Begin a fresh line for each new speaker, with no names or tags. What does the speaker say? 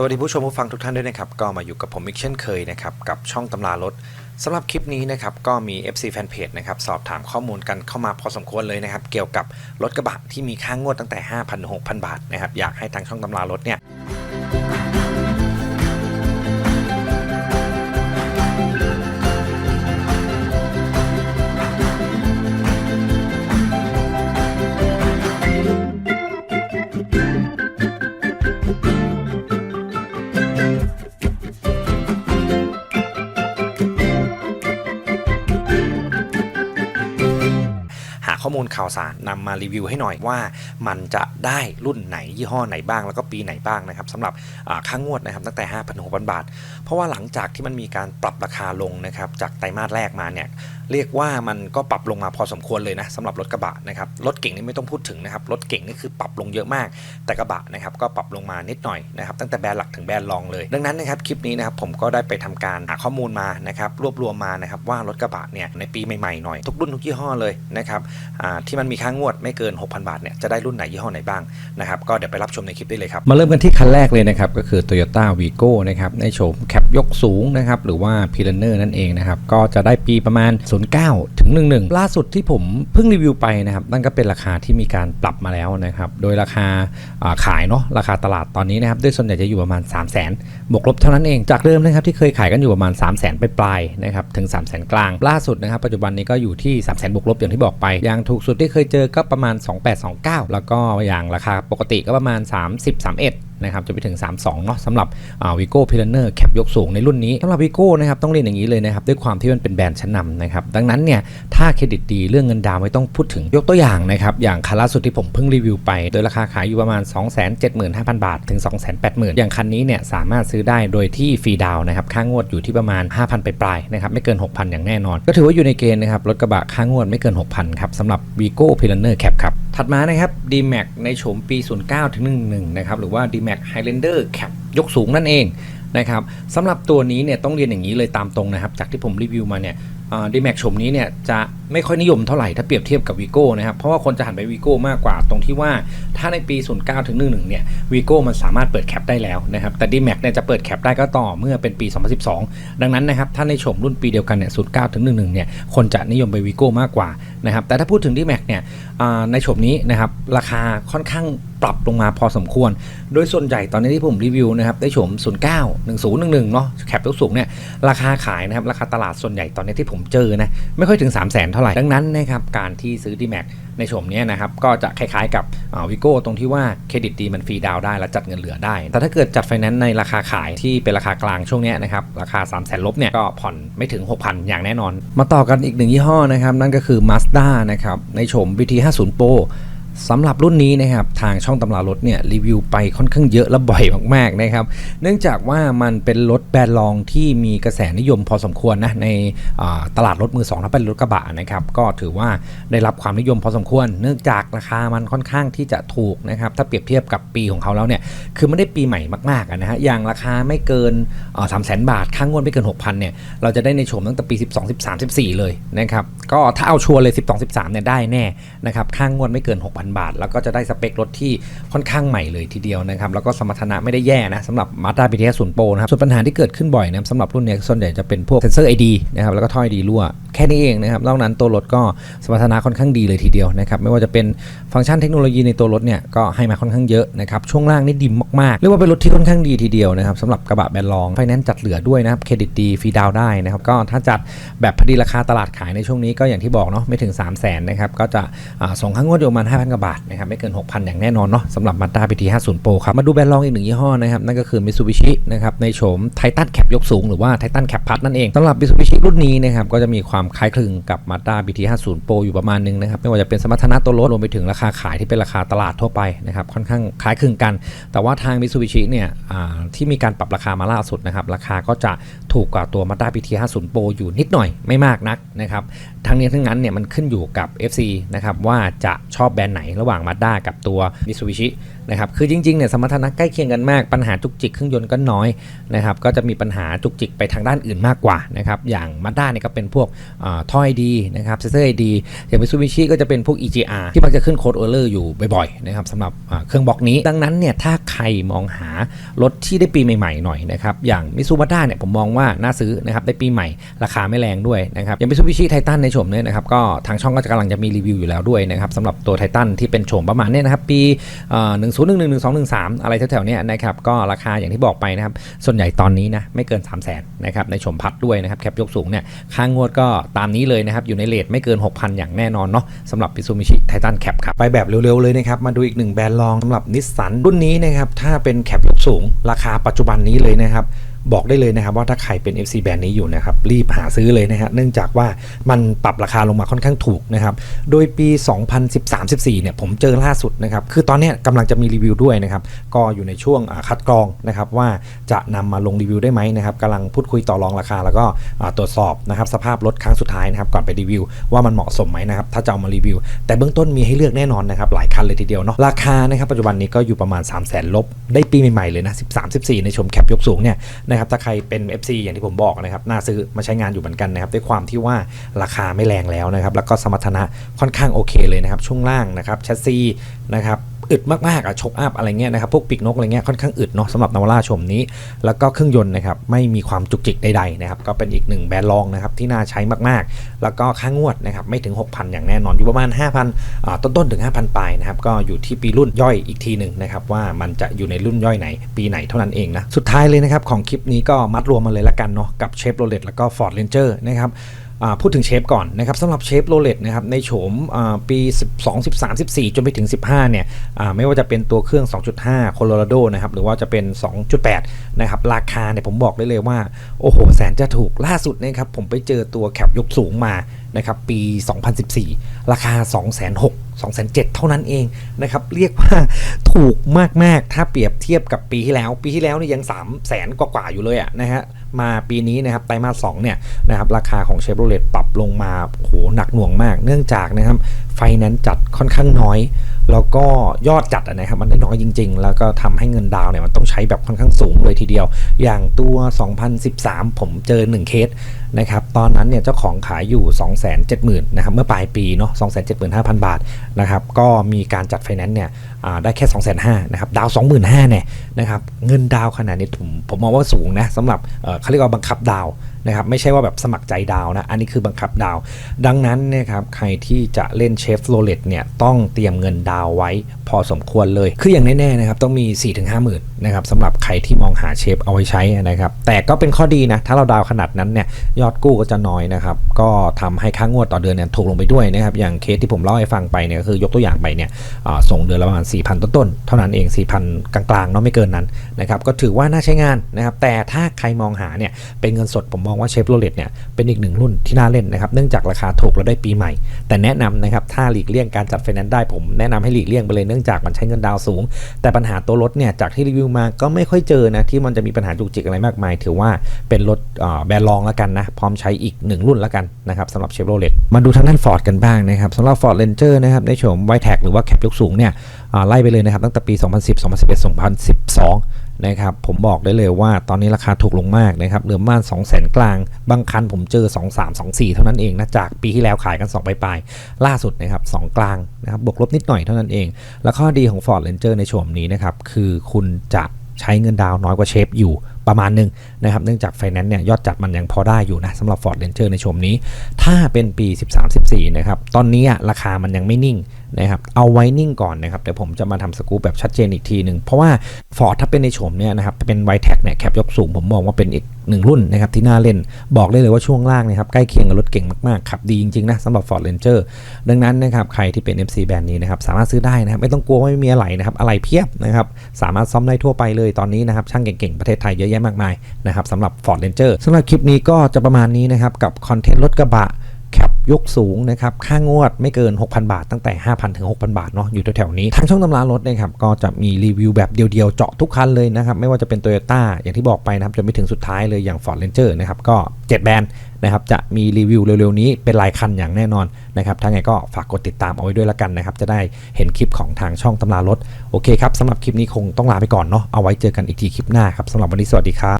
สวัสดีผู้ชมผู้ฟังทุกท่านด้วยนะครับก็มาอยู่กับผมอีกเช่นเคยนะครับกับช่องตำรารถสำหรับคลิปนี้นะครับก็มี FC Fanpage นะครับสอบถามข้อมูลกันเข้ามาพอสมควรเลยนะครับเกี่ยวกับรถกระบะที่มีค่างวดตั้งแต่ 5,000 6,000 บาทนะครับอยากให้ทางช่องตำรารถเนี่ย ข้อมูลข่าวสารนำมารีวิวให้หน่อยว่า มันจะได้รุ่นไหนยี่ห้อไหนบ้างแล้วก็ปีไหนบ้างนะครับสำหรับอ่าค่างวดนะครับตั้งแต่5,000-6,000 บาท เพราะว่าหลังจากที่มันมีการปรับราคาลงนะครับจากไตรมาสแรกมาเนี่ย เรียกว่ามันก็ปรับลงมาพอสมควรเลยนะสำหรับรถกระบะนะครับรถเก่งนี่ไม่ต้องพูดถึงนะครับรถเก่งนี่คือปรับลงเยอะมาก แต่กระบะนะครับก็ปรับลงมานิดหน่อยนะครับตั้งแต่แบรนด์หลักถึงแบรนด์รองเลย ดังนั้นนะครับคลิปนี้นะครับผมก็ได้ไปทำการหาข้อมูลมานะครับรวบรวมมานะครับว่ารถกระบะเนี่ยในปีใหม่ๆหน่อยทุกรุ่นทุกยี่ห้อเลยนะครับที่มันมีค่างวดไม่เกิน 6,000 บาทเนี่ยจะได้รุ่นไหนยี่ห้อไหนบ้างนะครับก็เดี๋ยวไปรับชมในคลิปได้เลยครับ
มาเริ่มกันที่คันแรกเลยนะครับก็คือ Toyota Vigo นะครับในโฉมแคปยกสูงนะครับหรือว่า p i l a n e r นั่นเองนะครับก็จะได้ปีประมาณ09 ถึง 11 ล่าสุดที่ผมเพิ่งรีวิวไปนะครับ นั่นก็เป็นราคาที่มีการปรับมาแล้วนะครับ โดยราคาขายเนาะราคาตลาดตอนนี้นะครับด้วยส่วนใหญ่จะอยู่ประมาณ 3 0 0 0 0 0บวกลบเท่านั้นเองจากเดิมนะครับที่เคยขายกันอยู่ประมาณ 3 0 0 0 0 0ไปปลายๆนะครับถึง 3 0 0 0 0 0 กลาง ล่าสุดนะครับปัจจุบันนี้ก็อยู่ที่ 3 0 0 0 0 0บวกลบอย่างที่บอกไปอย่างถูกสุดที่เคยเจอก็ประมาณ 2829 แล้วก็อย่างราคาปกติก็ประมาณ 30 31 นะครับจะไปถึง 32เนาะสำหรับวิโก้พิลเนอร์แคปยกสูงในรุ่นนี้สำหรับวิโก้นะครับต้องเรียนอย่างนี้เลยนะครับด้วยความที่มันเป็นแบรนด์ชั้นนำนะครับดังนั้นเนี่ยถ้าเครดิตดีเรื่องเงินดาวไม่ต้องพูดถึงยกตัวอย่างนะครับอย่างคันล่าสุดที่ผมเพิ่งรีวิวไป โดยราคาขายอยู่ประมาณ 275,000 บาท ถึง 280,000 อย่างคันนี้เนี่ยสามารถซื้อได้โดยที่ฟรีดาวนะครับค่างวดอยู่ที่ประมาณ 5,000ไปปลายนะครับไม่เกิน 6,000 อย่างแน่นอน ก็ถือว่าอยู่ในเกณฑ์นะครับรถกระบะค่างวดไม่เกิน 6,000ครับสำหรับ Vigo p i l a n e r Cap ครับ ถัดมานะครับ D-Max ในโฉมปี 09ถึง11 นะครับ หรือว่า D-Max Highlander Cap ยกสูงนั่นเองนะครับสำหรับตัวนี้เนี่ยต้องเรียนอย่างนี้เลยตามตรงนะครับ จากที่ผมรีวิวมาเนี่ย ดีแม็กโฉมนี้เนี่ยจะไม่ค่อยนิยมเท่าไหร่ถ้าเปรียบเทียบกับวีโก้นะครับ เพราะว่าคนจะหันไปวีโก้มากกว่าตรงที่ว่าถ้าในปี 09ถึง11เนี่ยวีโก้มันสามารถเปิดแคปได้แล้วนะครับ แต่ d m a x เนี่ยจะเปิดแคปได้ก็ต่อเมื่อเป็นปี 2012 ดังนั้นนะครับถ้าในโฉมรุ่นปีเดียวกันเนี่ย09ถึง11เนี่ยคนจะนิยมไปวีโก้มากกว่านะครับแต่ถ้าพูดถึง d m a x เนี่ยในโฉมนี้นะครับราคาค่อนข้างปรับลงมาพอสมควร โดยส่วนใหญ่ตอนนี้ที่ผมรีวิวนะครับได้โฉม09 1011เนาะแคปยกสูงเนี่ยราคาขายนะครับราคาตลาดส่วนใหญ่ตอนนี้ที่ผมเจอนะไม่ค่อยถึง 3 0 0 0 0นเท่าไหร่ ดังนั้นนะครับการที่ซื้อ d m a มในโฉมเนี้ยนะครับก็จะคล้ายๆกับวิโก้ตรงที่ว่าเครดิตดีมันฟรีดาวได้และจัดเงินเหลือได้ แต่ถ้าเกิดจัดไฟแนนซ์ในราคาขายที่เป็นราคากลางช่วงเนี้ยนะครับราคา 3 0 0 0 0 0ลบเนี่ยก็ผ่อนไม่ถึง 6,000 อย่างแน่นอน มาต่อกันอีกหนึ่งยี่ห้อนะครับนั่นก็คือ Mazda นะครับในโฉม BT 50 Pro สำหรับรุ่นนี้นะครับทางช่องตำรารถเนี่ยรีวิวไปค่อนข้างเยอะและบ่อยมากๆนะครับ เนื่องจากว่ามันเป็นรถแบรนด์รองที่มีกระแสนิยมพอสมควรนะในตลาดรถมือสองถ้าเป็นรถกระบะนะครับก็ถือว่าได้รับความนิยมพอสมควร เนื่องจากราคามันค่อนข้างที่จะถูกนะครับถ้าเปรียบเทียบกับปีของเขาแล้วเนี่ยคือไม่ได้ปีใหม่มากๆนะฮะอย่างราคาไม่เกินสามแสนบาทค่างวดไม่เกิน 6,000เนี่ยเราจะได้ในโฉมตั้งแต่ปี 12 13 14 เลยนะครับก็ถ้าเอาชัวร์เลย 12 13เนี่ยได้แน่นะครับค่างวดไม่เกิน 6,000บาท แล้วก็จะได้สเปครถที่ค่อนข้างใหม่เลยทีเดียวนะครับ แล้วก็สมรรถนะไม่ได้แย่นะสำหรับ Mazda BTS 0 Pro นะครับ ส่วนปัญหาที่เกิดขึ้นบ่อยนะสำหรับรุ่นนี้ส่วนใหญ่จะเป็นพวกเซนเซอร์ ID นะครับแล้วก็ท่อ ID รั่ว ค่นี้เองนะครับนอกนั้นตัวรถก็สมรรถนะค่อนข้างดีเลยทีเดียวนะครับไม่ว่าจะเป็นฟังก์ชันเทคโนโลยีในตัวรถเนี่ยก็ให้มาค่อนข้างเยอะนะครับช่วงล่างนี่ดิมมากๆเรียกว่าเป็นรถที่ค่อนข้างดีทีเดียวนะครับสำหรับกระบะแบนด์รองไฟแนนซ์จัดเหลือด้วยนะครับเครดิตดีฟรีดาวได้นะครับก็ถ้าจัดแบบพอดีราคาตลาดขายในช่วงนี้ก็อย่างที่บอกเนาะไม่ถึง 3 0 0 0 0นนะครับก็จะส่งค่างวดอยู่ประมาณ5,000กว่าบาทนะครับไม่เกิน 6,000 อย่างแน่นอนเนาะสำหรับ Mazda BT 50 Pro ครับมาดูแบรนด์รองอีกหนึ่งยี่ห้อนะครับนั่นก็คือ Mitsubishi นะครับในโฉม Titan Cap ยกสูงหรือว่า Titan Cap Plus นั่นเองสำหรับ Mitsubishi รุ่นนี้นะครับก็จะมีความคล้ายคลึงกับ Mazda BT 50 Pro อยู่ประมาณนึงนะครับไม่ว่าจะเป็นสมรรถนะตัวรถรวมไปถึงราคาขายที่เป็นราคาตลาดทั่วไปนะครับค่อนข้างคล้ายคลึงกัน แต่ว่าทาง Mitsubishi เนี่ยที่มีการปรับราคามาล่าสุดนะครับราคาก็จะถูกกว่าตัว Mazda BT 50 Pro อยู่นิดหน่อยไม่มากนักนะครับทั้งนี้ทั้งนั้นเนี่ยมันขึ้นอยู่กับ FC นะครับว่าจะชอบแบรนด์ไหนระหว่าง Mazda กับตัว Mitsubishi นะครับคือจริงๆเนี่ยสมรรถนะใกล้เคียงกันมาก ปัญหาจุกจิกเครื่องยนต์ก็น้อยนะครับก็จะมีปัญหาจุกจิกไปทางด้านอื่นมากกว่านะครับอย่างมาด้าเนี่ยก็เป็นพวกท่อยดีนะครับเซเซอร์ไอดีอย่างมิซูบิชิก็จะเป็นพวก EGR ที่มันจะขึ้นโค้ดเออร์เลอร์อยู่บ่อยๆนะครับสำหรับเครื่องบล็อกนี้ ดังนั้นเนี่ยถ้าใครมองหารถที่ได้ปีใหม่ๆหน่อยนะครับอย่างมิซูบิด้าเนี่ยผมมองว่าน่าซื้อนะครับได้ปีใหม่ราคาไม่แรงด้วยนะครับอย่างมิซูบิชิไททันในโฉมเนี่ยนะครับก็ทางช่องก็จะกำลังจะมีรีวิวอยู่แล้วด้วยนะครับสำหรับตัวไททันที่เป็นโฉมประมาณเนี้นะครับปีหนึ่งศูนย์หนึ่งหนึ่งหนึ่งสองหนึ่งสามอะไรแถวๆเนี้ยนะครับก็ราคาอย่างที่บอกไปนะครับส่วนใหญ่ตอนนี้นะไม่เกิน 3 0 0 0 0นนะครับในโฉมพัดด้วยนะครับแคปยกสูงเนี่ยค่างวดก็ตามนี้เลยนะครับอยู่ในเลทไม่เกิน 6,000 อย่างแน่นอนเนาะสำหรับปิซูมิชิไททันแคปครับไปแบบเร็วๆเลยนะครับมาดูอีกหนึ่งแบรนด์รองสำหรับนิสสันรุ่นนี้นะครับถ้าเป็นแคปยกสูง ราคาปัจจุบันนี้เลยนะครับ บอกได้เลยนะครับว่าถ้าใครเป็น FC แบรนด์นี้อยู่นะครับรีบหาซื้อเลยนะฮะเนื่องจากว่ามันปรับราคาลงมาค่อนข้างถูกนะครับโดยปี 2013-14เนี่ยผมเจอล่าสุดนะครับคือตอนนี้กำลังจะมีรีวิวด้วยนะครับก็อยู่ในช่วงคัดกรองนะครับว่าจะนำมาลงรีวิวได้ไหมนะครับกำลังพูดคุยต่อรองราคา แล้วก็ตรวจสอบนะครับสภาพรถครั้งสุดท้ายนะครับก่อนไปรีวิว ว่ามันเหมาะสมไหมนะครับถ้าจะเอามารีวิว แต่เบื้องต้นมีให้เลือกแน่นอนนะครับหลายคันเลยทีเดียวเนาะราคานะครับปัจจุบันนี้ก็อยู่ประมาณ 3 0 0 0 0 0ลบได้ปีใหม่ๆเลยนะ13 14 ในชมแคปยกสูงเนี่ยนะครับถ้าใครเป็น FC อย่างที่ผมบอกนะครับน่าซื้อมาใช้งานอยู่เหมือนกันนะครับด้วยความที่ว่าราคาไม่แรงแล้วนะครับแล้วก็สมรรถนะค่อนข้างโอเคเลยนะครับช่วงล่างนะครับแชสซีนะครับ อึดมากๆอะชกอัพอะไรเงี้ยนะครับพวกปีกนกอะไรเงี้ยค่อนข้างอึดเนาะสำหรับนาวาร่าชมนี้ แล้วก็เครื่องยนต์นะครับไม่มีความจุกจิกใดๆนะครับก็เป็นอีกหนึ่งแบรนด์รองนะครับที่น่าใช้มากๆ แล้วก็ค่างวดนะครับไม่ถึง 6,000 อย่างแน่นอนอยู่ประมาณ 5,000อ่าต้นๆถึง 5,000ปลายนะครับก็อยู่ที่ปีรุ่นย่อยอีกทีหนึ่งนะครับว่ามันจะอยู่ในรุ่นย่อยไหน ปีไหนเท่านั้นเองนะสุดท้ายเลยนะครับของคลิปนี้ก็มัดรวมมาเลยละกันเนาะกับเชฟโรเลตแล้วก็ Ford Ranger นะครับ พูดถึงเชฟก่อนนะครับสำหรับเชฟโรเลตนะครับในโฉมปี 12 13 14 จนไปถึง 15 เนี่ยไม่ว่าจะเป็นตัวเครื่อง 2.5 โคโลราโดนะครับหรือว่าจะเป็น 2.8 นะครับราคาเนี่ยผมบอกได้เลยว่า โอ้โห แสนจะถูกล่าสุดนะครับผมไปเจอตัวแคปยกสูงมานะครับปี 2014 ราคา 2 6 0 0 0 2 7 0 0เท่านั้นเองนะครับ เรียกว่าถูกมาก ๆ ถ้าเปรียบเทียบกับปีที่แล้ว ปีที่แล้วนี่ยัง 3 0 0 0 0 0กว่า ๆ อยู่เลยอะนะฮะ มาปีนี้นะครับไตรมาสสเนี่ยนะครับราคาของเชฟโรเลตปรับลงมาโหหนักหน่วงมาก เนื่องจากนะครับ ไฟแนนซ์จัดค่อนข้างน้อย แล้วก็ยอดจัดอะนะครับมันได้น้อยจริง ๆ แล้วก็ทำให้เงินดาวเนี่ยมันต้องใช้แบบค่อนข้างสูงเลยทีเดียว อย่างตัว 2013 ผมเจอ 1 เคสนะครับตอนนั้นเนี่ยเจ้าของขายอยู่ 270,000นะครับเมื่อปลายปีเนาะ275,000 บาทนะครับก็มีการจัดไฟแนนซ์เนี่ยได้แค่ 250,000นะครับดาว 25,000เนี่ยนะครับเงินดาวขนาดนี้ผมผมมองว่าสูงนะสำหรับเขาเรียกว่าบังคับดาว นะครับไม่ใช่ว่าแบบสมัครใจดาวนะ อันนี้คือบังคับดาว ดังนั้นนะครับใครที่จะเล่นเชฟโรเลตเนี่ยต้องเตรียมเงินดาวไว้พอสมควรเลย คืออย่างแน่ๆนะครับต้องมี 4-5หมื่นนะครับสำหรับใครที่มองหาเชฟเอาไว้ใช้นะครับ แต่ก็เป็นข้อดีนะ ถ้าเราดาวขนาดนั้นเนี่ยยอดกู้ก็จะน้อยนะครับ ก็ทำให้ค่างวดต่อเดือนเนี่ยถูกลงไปด้วยนะครับ อย่างเคสที่ผมเล่าให้ฟังไปเนี่ยก็คือยกตัวอย่างไปเนี่ยส่งเดือนละประมาณ 4,000 ต้นๆ เท่านั้นเอง 4,000 กลางๆเนาะไม่เกินนั้นนะครับก็ถือว่าน่าใช้งานนะครับ แต่ถ้าใครมองหาเนี่ยเป็นเงินสดผมมองว่าเชฟโรเลตเนี่ยเป็นอีกหนึ่งรุ่นที่น่าเล่นนะครับเนื่องจากราคาถูกแล้วได้ปีใหม่ แต่แนะนำนะครับถ้าหลีกเลี่ยงการจัดไฟแนนซ์ได้ผมแนะนำให้หลีกเลี่ยงไปเลยเนื่องจากมันใช้เงินดาวสูง แต่ปัญหาตัวรถเนี่ยจากที่รีวิวมาก็ไม่ค่อยเจอนะ ที่มันจะมีปัญหาจุกจิกอะไรมากมาย ถือว่าเป็นรถแบรนด์รองแล้วกันนะ พร้อมใช้อีกหนึ่งรุ่นแล้วกันนะครับสำหรับเชฟโรเลตมาดูทางด้าน Ford กันบ้างนะครับสำหรับ Ford Ranger นะครับในโฉมไวแท็กหรือว่าแคปยกสูงเนี่ยไล่ไปเลยนะครับตั้งแต่ปี 2010 2011 2012 นะครับผมบอกได้เลยว่าตอนนี้ราคาถูกลงมากนะครับเหลือประมาณ2 0 0 0 0 0กลาง บางคันผมเจอ 2 3 2 4 เท่านั้นเองนะจากปีที่แล้วขายกัน 2 ปลายๆล่าสุดนะครับ2กลางนะครับบวกลบนิดหน่อยเท่านั้นเอง แล้วข้อดีของ Ford Ranger ในโฉมนี้นะครับคือคุณจะใช้เงินดาวน์น้อยกว่าเชฟอยู่ประมาณหนึ่งนะครับเนื่องจากไฟแนนซ์เนี่ยยอดจัดมันยังพอได้อยู่นะสำหรับ Ford Ranger ในโฉมนี้ ถ้าเป็นปี 13-14 นะครับตอนนี้ราคามันยังไม่นิ่ง นะครับเอาไว้นิ่งก่อนนะครับเดี๋ยวผมจะมาทำสกู๊ปแบบชัดเจนอีกทีหนึ่งเพราะว่า Ford ถ้าเป็นในโฉมเนี่ยนะครับเป็นไวแท็กเนี่ยแคปยกสูงผมมองว่าเป็นอีกหนึ่งรุ่นนะครับที่น่าเล่นบอกได้เลยว่าช่วงล่างนะครับใกล้เคียงกับรถเก่งมากๆขับดีจริงๆนะสำหรับ Ford Ranger ดังนั้นนะครับใครที่เป็น MC แบรนด์นี้นะครับสามารถซื้อได้นะครับไม่ต้องกลัวว่าไม่มีอะไรนะครับอะไรเพียบนะครับสามารถซ่อมได้ทั่วไปเลยตอนนี้นะครับช่างเก่งๆประเทศไทยเยอะแยะมากมายนะครับสำหรับ Ford Ranger สำหรับคลิปนี้ก็จะประมาณนี้นะครับกับคอนเทนต์รถกระบะ ยกสูงนะครับ ค่างวดไม่เกิน 6,000 บาท ตั้งแต่ 5,000 ถึง 6,000 บาทเนาะอยู่แถวๆนี้ ทางช่องตำรารถนะครับก็จะมีรีวิวแบบเดียวๆ เจาะทุกคันเลยนะครับ ไม่ว่าจะเป็น Toyota อย่างที่บอกไปนะครับจะไม่ถึงสุดท้ายเลยอย่าง Ford Ranger นะครับก็ 7 แบรนด์นะครับจะมีรีวิวเร็วๆ นี้เป็นรายคันอย่างแน่นอนนะครับถ้าไงก็ฝากกดติดตามเอาไว้ด้วยละกันนะครับจะได้เห็นคลิปของทางช่องตำรารถโอเคครับสำหรับคลิปนี้คงต้องลาไปก่อนเนาะเอาไว้เจอกันอีกทีคลิปหน้าครับสำหรับวันนี้สวัสดีครับ